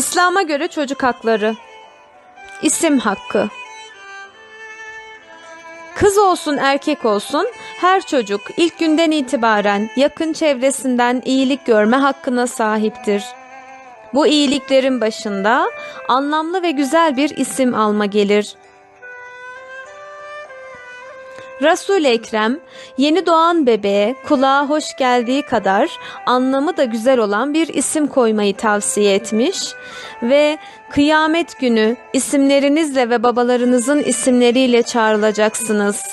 İslam'a göre çocuk hakları. İsim hakkı. Kız olsun erkek olsun her çocuk ilk günden itibaren yakın çevresinden iyilik görme hakkına sahiptir. Bu iyiliklerin başında anlamlı ve güzel bir isim alma gelir. Resul-i Ekrem yeni doğan bebeğe kulağa hoş geldiği kadar anlamı da güzel olan bir isim koymayı tavsiye etmiş ve kıyamet günü isimlerinizle ve babalarınızın isimleriyle çağrılacaksınız.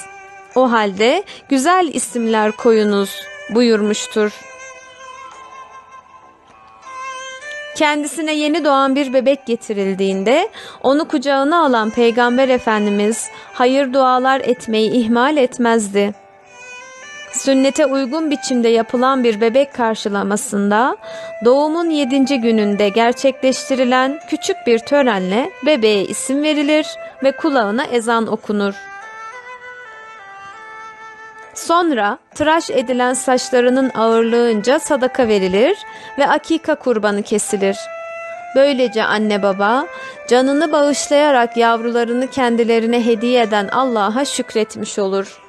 O halde güzel isimler koyunuz buyurmuştur. Kendisine yeni doğan bir bebek getirildiğinde onu kucağına alan Peygamber Efendimiz hayır dualar etmeyi ihmal etmezdi. Sünnete uygun biçimde yapılan bir bebek karşılamasında doğumun yedinci gününde gerçekleştirilen küçük bir törenle bebeğe isim verilir ve kulağına ezan okunur. Sonra tıraş edilen saçlarının ağırlığınca sadaka verilir ve akika kurbanı kesilir. Böylece anne baba canını bağışlayarak yavrularını kendilerine hediye eden Allah'a şükretmiş olur.''